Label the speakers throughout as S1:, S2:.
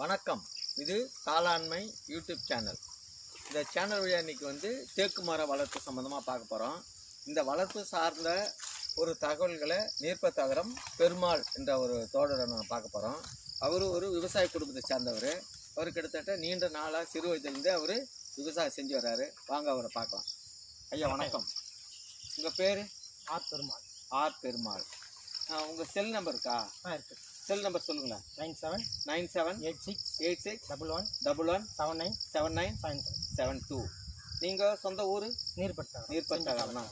S1: வணக்கம். இது காளாண்மை யூடியூப் சேனல். இந்த சேனல் வழியாக இன்றைக்கி வந்து தேக்கு மர வளர்ப்பு சம்மந்தமாக பார்க்க போகிறோம் இந்த வளர்ப்பு சார்ந்த ஒரு தகவல்களை நீர்ப்பத்தகரம் பெருமாள் என்ற ஒரு தோழரை நான் பார்க்க போகிறோம் அவர் ஒரு விவசாய குடும்பத்தை சார்ந்தவர். அவர் கிட்டத்தட்ட நீண்ட நாளாக சிறு வயதிலேருந்தே அவர் விவசாயம் செஞ்சு வர்றாரு. வாங்க அவரை பார்க்கலாம். ஐயா வணக்கம். உங்கள் பேர்?
S2: ஆர் பெருமாள்.
S1: ஆர் பெருமாள். உங்கள் செல் நம்பர் இருக்கா
S2: ஆ இருக்கு.
S1: செல் நம்பர் சொல்லுங்களேன்.
S2: Nine seven
S1: nine seven
S2: eight six
S1: eight six
S2: double one
S1: double one
S2: seven nine
S1: seven nine
S2: seven five
S1: seven two. நீங்கள் சொந்த ஊர்?
S2: நீர்பட்டா
S1: நீர்பத்தாகம்னா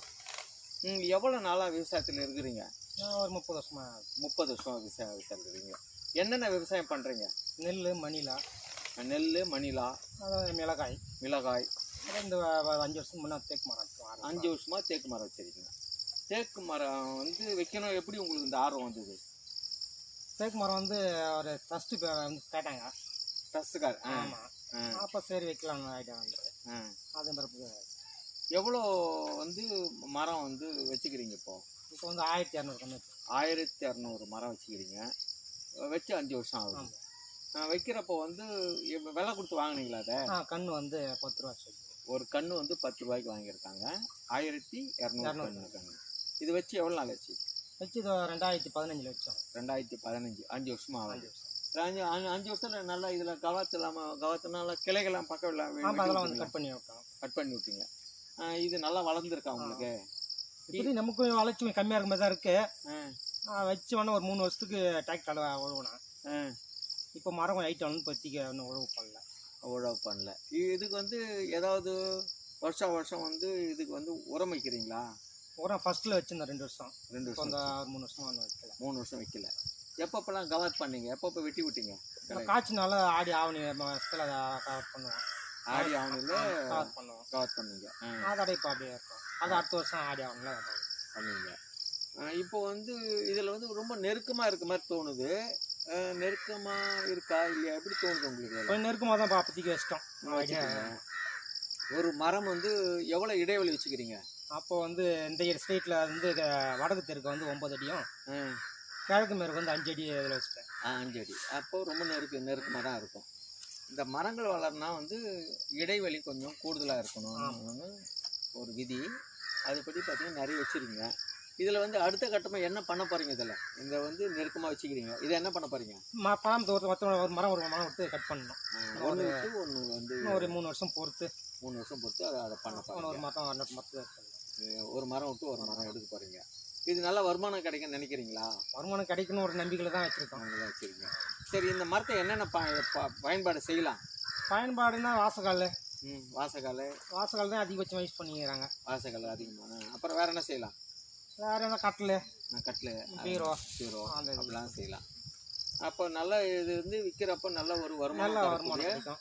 S1: நீங்கள் எவ்வளோ நாளாக விவசாயத்தில் இருக்கிறீங்க?
S2: நான் ஒரு முப்பது வருஷமா
S1: முப்பது வருஷம் விவசாய விவசாயம் இருக்கிறீங்க என்னென்ன விவசாயம் பண்ணுறீங்க
S2: நெல் மணிலா.
S1: நெல் மணிலா?
S2: அதாவது மிளகாய்.
S1: மிளகாய்.
S2: இந்த அஞ்சு வருஷம் முன்னே தேக்கு மரம்
S1: அஞ்சு வருஷமாக தேக்கு மரம் வச்சிருக்கீங்க. தேக்கு மரம் வந்து வைக்கணும். எப்படி உங்களுக்கு இந்த ஆர்வம் வந்தது?
S2: தேக்கு மரம் வந்து ஒரு ஃபஸ்ட்டு வந்து கேட்டாங்க.
S1: ட்ரஸ்ட்டுக்கார்
S2: ஆமாம் அப்போ சரி வைக்கலாம்னு ஐடியா வந்தது. அது பிறகு
S1: எவ்வளோ வந்து மரம் வந்து வச்சுக்கிறீங்க இப்போ?
S2: இப்போ வந்து ஆயிரத்தி இரநூறு கம்மி
S1: ஆயிரத்தி இரநூறு மரம் வச்சுக்கிறீங்க. வச்சு அஞ்சு வருஷம் ஆகுது.
S2: ஆமாம்
S1: ஆ, வைக்கிறப்போ வந்து விலை கொடுத்து வாங்குனீங்களா அதை?
S2: கன்று வந்து பத்து ரூபா
S1: ஒரு கன்று வந்து பத்து ரூபாய்க்கு வாங்கியிருக்காங்க. ஆயிரத்தி இரநூறு கன்று இது வச்சு எவ்வளோ நாள் ஆச்சு?
S2: வச்சு இது ரெண்டாயிரத்தி பதினஞ்சில் வச்சோம்.
S1: ரெண்டாயிரத்தி பதினஞ்சு அஞ்சு வருஷமா
S2: அஞ்சு வருஷம்.
S1: அஞ்சு அஞ்சு- அஞ்சு வருஷத்தில் நல்லா இதில் கவாத்து இல்லாமல் கவாத்துனால கிளைகள்லாம் பக்கம் இல்லாமல்
S2: அதெல்லாம் வந்து கட் பண்ணி வைப்போம்.
S1: கட் பண்ணி விட்டீங்க. இது நல்லா வளர்ந்துருக்கா உங்களுக்கு?
S2: இப்படி நமக்கும் வளர்ச்சி கம்மியாக இருக்க மாதிரி தான் இருக்குது வச்சு வேணா ஒரு மூணு வருஷத்துக்கு டிராக்டர் உழுவுனேன் இப்போ மரம் வந்து பற்றிக்க ஒன்றும் உழவு பண்ணல.
S1: உழவு பண்ணல. இதுக்கு வந்து ஏதாவது வருஷம் வருஷம் வந்து இதுக்கு வந்து உரம் வைக்கிறீங்களா
S2: உரம் ஃபர்ஸ்ட்டில் வச்சிருந்தேன் ரெண்டு வருஷம்.
S1: ரெண்டு வருஷம்
S2: அந்த ஒரு மூணு வருஷமா ஒன்றும் வைக்கல.
S1: மூணு வருஷம் வைக்கல. எப்பப்பெல்லாம் கவாத் பண்ணீங்க? எப்பப்போ வெட்டி விட்டீங்க?
S2: காய்ச்சினால ஆடி ஆவணி மாதத்தில் அதை கவர் பண்ணுவோம்.
S1: ஆடி ஆவணியில்
S2: கவர் பண்ணுவோம்.
S1: கவாத் பண்ணீங்க. ஆ.
S2: அதோட இப்போ அப்படியே இருக்கும். அது அடுத்த வருஷம் ஆடி ஆவணில்
S1: பண்ணுவீங்க இப்போ வந்து இதில் வந்து ரொம்ப நெருக்கமாக இருக்க மாதிரி தோணுது. நெருக்கமாக இருக்கா இல்லையா? எப்படி தோணுது உங்களுக்கு?
S2: கொஞ்சம் நெருக்கமாக தான் அப்போதைக்கு வச்சிட்டோம்.
S1: ஒரு மரம் வந்து எவ்வளோ இடைவெளி வச்சுக்கிறீங்க?
S2: அப்போ வந்து இந்த ஸ்ட்ரீட்டில் வந்து வடக்கு தெருக்கு வந்து ஒம்பது அடியும் கிழக்கு மேற்கு வந்து அஞ்சு அடி இதில் வச்சுட்டேன்.
S1: அஞ்சு அடி. அப்போ ரொம்ப நெருக்க நெருக்கமாக தான் இருக்கும். இந்த மரங்கள் வளர்னா வந்து இடைவெளி கொஞ்சம் கூடுதலாக இருக்கணும்னு ஒரு விதி. அதுபடி பார்த்தீங்கன்னா நிறைய வச்சுருக்கீங்க. இதில் வந்து அடுத்த கட்டமாக என்ன பண்ண போகிறீங்க இதில்? இந்த வந்து நெருக்கமாக வச்சுக்கிறீங்க. இதை என்ன பண்ண போகிறீங்க
S2: ம பழம் ஒரு ஒருத்த ஒரு மரம் ஒரு மரம் விட்டு கட் பண்ணணும்.
S1: ஒன்று விட்டு ஒன்று வந்து
S2: இன்னும் ஒரு மூணு வருஷம் பொறுத்து.
S1: மூணு வருஷம் பொறுத்து அதை அதை பண்ண
S2: ஒரு மரம் இருக்கணும்
S1: ஒரு மரம் விட்டு ஒரு மரம் எடுக்க போகிறீங்க இது நல்ல வருமானம் கிடைக்கும்னு நினைக்கிறீங்களா?
S2: வருமானம் கிடைக்கணும் ஒரு நம்பிக்கையில் தான் வச்சுருக்கோம்.
S1: தான் வச்சுருக்கீங்க. சரி இந்த மரத்தை என்னென்ன ப ப- பயன்பாடு செய்யலாம்?
S2: பயன்பாடுனா வாசக்கால்.
S1: ம் வாசக்கால்.
S2: வாசக்கால் தான் அதிகபட்சம் யூஸ் பண்ணிக்கிறாங்க.
S1: வாசக்கால் அதிகமான. அப்புறம் வேற என்ன செய்யலாம்?
S2: வேறு எதாவது கட்டில்.
S1: கட்டில்.
S2: பீரோ.
S1: ஹீரோ
S2: அந்த இது.
S1: அப்படிலாம் செய்யலாம். அப்போ நல்ல இது வந்து விற்கிறப்ப நல்ல ஒரு
S2: நல்ல
S1: வருமானம்
S2: வருமானம் கிடைக்கும்.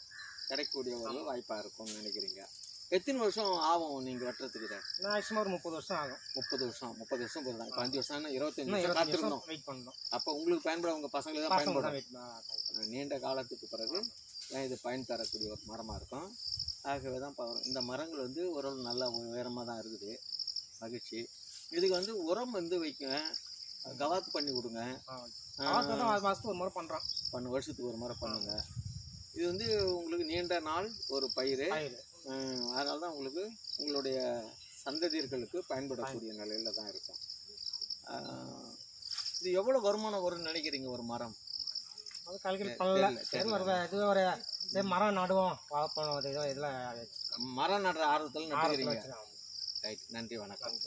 S1: கிடைக்கக்கூடிய ஒரு வாய்ப்பாக இருக்கும்னு நினைக்கிறீங்க. எத்தனை வருஷம் ஆகும் நீங்கள் வெட்டுறதுக்கு
S2: மேக்ஸிமம் ஒரு முப்பது வருஷம் ஆகும்.
S1: முப்பது வருஷம் முப்பது வருஷம் போதுதான் இப்போ அஞ்சு வருஷம் இருபத்தஞ்சு வருஷம்
S2: வெயிட் பண்ணணும்.
S1: அப்போ உங்களுக்கு பயன்பட உங்கள் பசங்களுக்கு தான் பயன்படும். நீண்ட காலத்துக்கு பிறகு தான் இது பயன் தரக்கூடிய ஒரு மரமாக இருக்கும். ஆகவே தான் பார்க்குறோம் இந்த மரங்கள் வந்து ஓரளவு நல்ல உயரமாக தான் இருக்குது. மகிழ்ச்சி. இதுக்கு வந்து உரம் வந்து வைக்க கவாத்து பண்ணி கொடுங்க.
S2: மாதத்துக்கு ஒரு முறை பண்ணுறோம்
S1: பண்ண வருஷத்துக்கு ஒரு முறை பண்ணுங்க. இது வந்து உங்களுக்கு நீண்ட நாள் ஒரு பயிர். அதனால தான் உங்களுக்கு உங்களுடைய சந்ததியர்களுக்கு பயன்படக்கூடிய நிலையில தான் இருக்கும். இது எவ்வளோ வருமானம் வரும்னு நினைக்கிறீங்க ஒரு மரம்?
S2: அது கால்குலேட் பண்ணல சரி இது ஒரு சரி மரம் நடுவோம். வளர்ப்போம் இதோ இதில்.
S1: மரம் நடுற ஆர்வத்தில்
S2: வச்சுருக்கோம்.
S1: ரைட் நன்றி வணக்கம்.